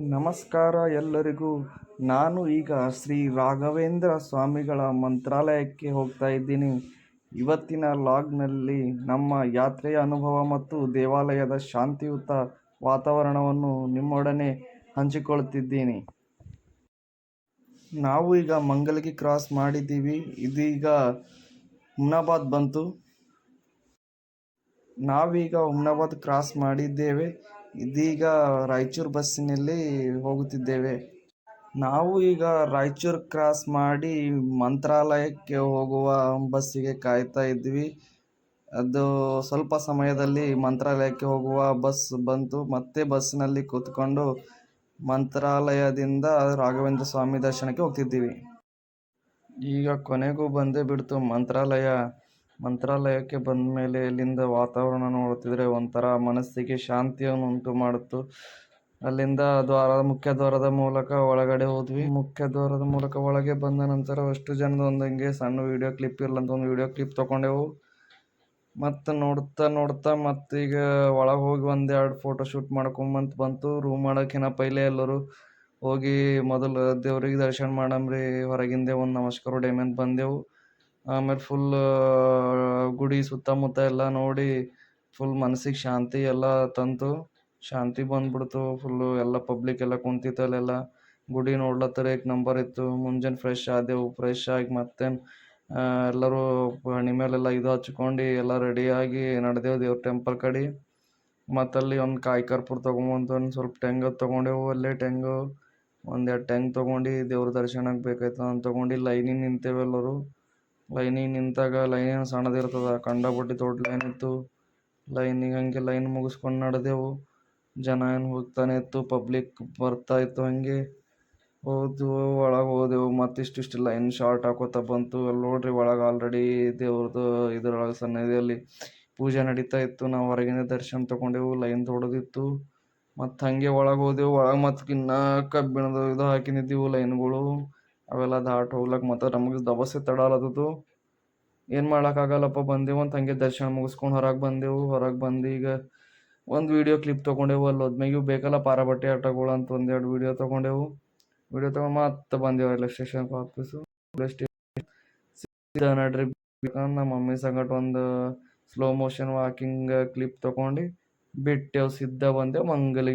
ನಮಸ್ಕಾರ ಎಲ್ಲರಿಗೂ. ನಾನು ಈಗ ಶ್ರೀ ರಾಘವೇಂದ್ರ ಸ್ವಾಮಿಗಳ ಮಂತ್ರಾಲಯಕ್ಕೆ ಹೋಗ್ತಾ ಇದ್ದೀನಿ. ಇವತ್ತಿನ ಲಾಗ್ನಲ್ಲಿ ನಮ್ಮ ಯಾತ್ರೆಯ ಅನುಭವ ಮತ್ತು ದೇವಾಲಯದ ಶಾಂತಿಯುತ ವಾತಾವರಣವನ್ನು ನಿಮ್ಮೊಡನೆ ಹಂಚಿಕೊಳ್ತಿದ್ದೀನಿ. ನಾವು ಈಗ ಮಂಗಲ್ಗಿ ಕ್ರಾಸ್ ಮಾಡಿದ್ದೀವಿ. ಇದೀಗ ಹುಮ್ನಾಬಾದ್ ಬಂತು. ನಾವೀಗ ಹುಮ್ನಾಬಾದ್ ಕ್ರಾಸ್ ಮಾಡಿದ್ದೇವೆ. ಇದೀಗ ರಾಯಚೂರು ಬಸ್ಸಿನಲ್ಲಿ ಹೋಗುತ್ತಿದ್ದೇವೆ. ನಾವು ಈಗ ರಾಯಚೂರು ಕ್ರಾಸ್ ಮಾಡಿ ಮಂತ್ರಾಲಯಕ್ಕೆ ಹೋಗುವ ಬಸ್ಸಿಗೆ ಕಾಯ್ತಾ ಇದ್ವಿ. ಅದು ಸ್ವಲ್ಪ ಸಮಯದಲ್ಲಿ ಮಂತ್ರಾಲಯಕ್ಕೆ ಹೋಗುವ ಬಸ್ ಬಂತು. ಮತ್ತೆ ಬಸ್ಸಿನಲ್ಲಿ ಕೂತ್ಕೊಂಡು ಮಂತ್ರಾಲಯದಿಂದ ರಾಘವೇಂದ್ರ ಸ್ವಾಮಿ ದರ್ಶನಕ್ಕೆ ಹೋಗ್ತಿದ್ದೀವಿ. ಈಗ ಕೊನೆಗೂ ಬಂದೇ ಬಿಡ್ತು ಮಂತ್ರಾಲಯ. ಮಂತ್ರಾಲಯಕ್ಕೆ ಬಂದ ಮೇಲೆ ಅಲ್ಲಿಂದ ವಾತಾವರಣ ನೋಡ್ತಿದ್ರೆ ಒಂಥರ ಮನಸ್ಸಿಗೆ ಶಾಂತಿಯನ್ನು ಉಂಟು ಮಾಡಿತು ಅಲ್ಲಿಂದ ದ್ವಾರ ಮುಖ್ಯ ದ್ವಾರದ ಮೂಲಕ ಒಳಗಡೆ ಹೋದ್ವಿ. ಮುಖ್ಯ ದ್ವಾರದ ಮೂಲಕ ಒಳಗೆ ಬಂದ ನಂತರ ಅಷ್ಟು ಜನದ ಒಂದು ಹಂಗೆ ಸಣ್ಣ ವಿಡಿಯೋ ಕ್ಲಿಪ್ ಇರಲ್ಲ ಅಂತ ಒಂದು ವಿಡಿಯೋ ಕ್ಲಿಪ್ ತಗೊಂಡೆವು. ಮತ್ತು ನೋಡ್ತಾ ನೋಡ್ತಾ ಮತ್ತೀಗ ಒಳಗೆ ಹೋಗಿ ಒಂದೆರಡು ಫೋಟೋ ಶೂಟ್ ಮಾಡ್ಕೊಂಬಂತ ಬಂತು. ರೂಮ್ ಮಾಡೋಕ್ಕಿನ್ನ ಪೈಲೆ ಎಲ್ಲರೂ ಹೋಗಿ ಮೊದಲು ದೇವ್ರಿಗೆ ದರ್ಶನ ಮಾಡಮ್ರಿ, ಹೊರಗಿಂದೆ ಒಂದು ನಮಸ್ಕಾರ ಡೈಮಂಡ್ ಬಂದೆವು. ಆಮೇಲೆ ಫುಲ್ ಗುಡಿ ಸುತ್ತಮುತ್ತ ಎಲ್ಲ ನೋಡಿ ಫುಲ್ ಮನಸ್ಸಿಗೆ ಶಾಂತಿ ಎಲ್ಲ ತಂತು. ಶಾಂತಿ ಬಂದ್ಬಿಡ್ತು ಫುಲ್ಲು ಎಲ್ಲ ಪಬ್ಲಿಕ್ ಎಲ್ಲ ಕುಂತಿತ್ತು ಅಲ್ಲೆಲ್ಲ. ಗುಡಿ ನೋಡ್ಲತ್ತರ ಏಕ್ ನಂಬರ್ ಇತ್ತು. ಮುಂಜಾನೆ ಫ್ರೆಶ್ ಆದೆವು ಫ್ರೆಶ್ ಆಗಿ ಮತ್ತೆ ಎಲ್ಲರೂ ಹಣಿ ಮೇಲೆಲ್ಲ ಇದು ಹಚ್ಕೊಂಡು ಎಲ್ಲ ರೆಡಿಯಾಗಿ ನಡೆದೆವು ದೇವ್ರ ಟೆಂಪಲ್ ಕಡೆ. ಮತ್ತಲ್ಲಿ ಒಂದು ಕಾಯಿ ಕರ್ಪೂರ ತೊಗೊಂಬಂತು, ಒಂದು ಸ್ವಲ್ಪ ಟೆಂಗ್ ತೊಗೊಂಡೆವು, ಅಲ್ಲೇ ಟೆಂಗು ಒಂದೆರಡು ಟೆಂಗ್ ತೊಗೊಂಡು ದೇವ್ರ ದರ್ಶನಕ್ಕೆ ಬೇಕಾಯ್ತು ಅಂತ ತೊಗೊಂಡು ಲೈನಿಗೆ ನಿಂತೇವೆ ಎಲ್ಲರೂ. ಲೈನಿಗೆ ನಿಂತಾಗ ಲೈನ್ ಸಣ್ಣದಿರ್ತದ ಕಂಡಪಟ್ಟಿ ದೊಡ್ಡ ಲೈನ್ ಇತ್ತು. ಲೈನಿಗೆ ಹಂಗೆ ಲೈನ್ ಮುಗಿಸ್ಕೊಂಡು ನಡೆದೆವು. ಜನ ಏನು ಹೋಗ್ತಾನೆ ಇತ್ತು ಪಬ್ಲಿಕ್ ಬರ್ತಾ ಇತ್ತು ಹಾಗೆ. ಹೋದ್ವು ಒಳಗೆ ಹೋದೆವು. ಮತ್ತಿಷ್ಟಿಷ್ಟು ಲೈನ್ ಶಾರ್ಟ್ ಹಾಕೋತಾ ಬಂತು. ಅಲ್ಲಿ ನೋಡ್ರಿ ಒಳಗೆ ಆಲ್ರೆಡಿ ದೇವ್ರದ್ದು ಇದ್ರೊಳಗೆ ಸನ್ನಿಧಿಯಲ್ಲಿ ಪೂಜೆ ನಡೀತಾ ಇತ್ತು. ನಾವು ಹೊರಗಿನ ದರ್ಶನ ತೊಗೊಂಡೆವು. ಲೈನ್ ದೊಡ್ಡದಿತ್ತು. ಮತ್ತು ಹಾಗೆ ಒಳಗೆ ಹೋದೆವು. ಒಳಗೆ ಮತ್ತು ಕಿನ್ನ ಕಬ್ಬಿಣದ ಇದು ಹಾಕಿನಿದ್ದೀವು ಲೈನ್ಗಳು. ಅವೆಲ್ಲ ದಾಟ್ ಹೋಗ್ಲಕ್ಕೆ ಮತ್ತೆ ನಮಗೆ ದಬಸೆ ತಡಾಲತ್ತಿತ್ತು ಏನು ಮಾಡೋಕ್ಕಾಗಲ್ಲಪ್ಪ ಬಂದೆವು ಅಂತ ಹಂಗೆ ದರ್ಶನ ಮುಗಿಸ್ಕೊಂಡು ಹೊರಗೆ ಬಂದೆವು. ಹೊರಗೆ ಬಂದು ಈಗ ಒಂದು ವೀಡಿಯೋ ಕ್ಲಿಪ್ ತೊಗೊಂಡೆವು, ಅಲ್ಲಿ ಹೋದ್ಮೇಲೆ ಬೇಕಲ್ಲ ಪಾರಬಟ್ಟಿ ಆಟಗಳು ಅಂತ ಒಂದೆರಡು ವೀಡಿಯೋ ತೊಗೊಂಡೆವು. ವೀಡಿಯೋ ತೊಗೊಂಡು ಮತ್ತೆ ಬಂದೆವು ರೈಲ್ವೆ ಸ್ಟೇಷನ್ಗೆ ವಾಪಸ್ಸು. ಸ್ಟೇಷನ್ ನಡ್ರಿ ನಮ್ಮ ಮಮ್ಮಿ ಸಂಗಟ ಒಂದು ಸ್ಲೋ ಮೋಷನ್ ವಾಕಿಂಗ್ ಕ್ಲಿಪ್ ತೊಗೊಂಡು ಬಿಟ್ಟೆವು, ಸಿದ್ಧ ಬಂದೆವು, ಮಂಗಲಿಗೆ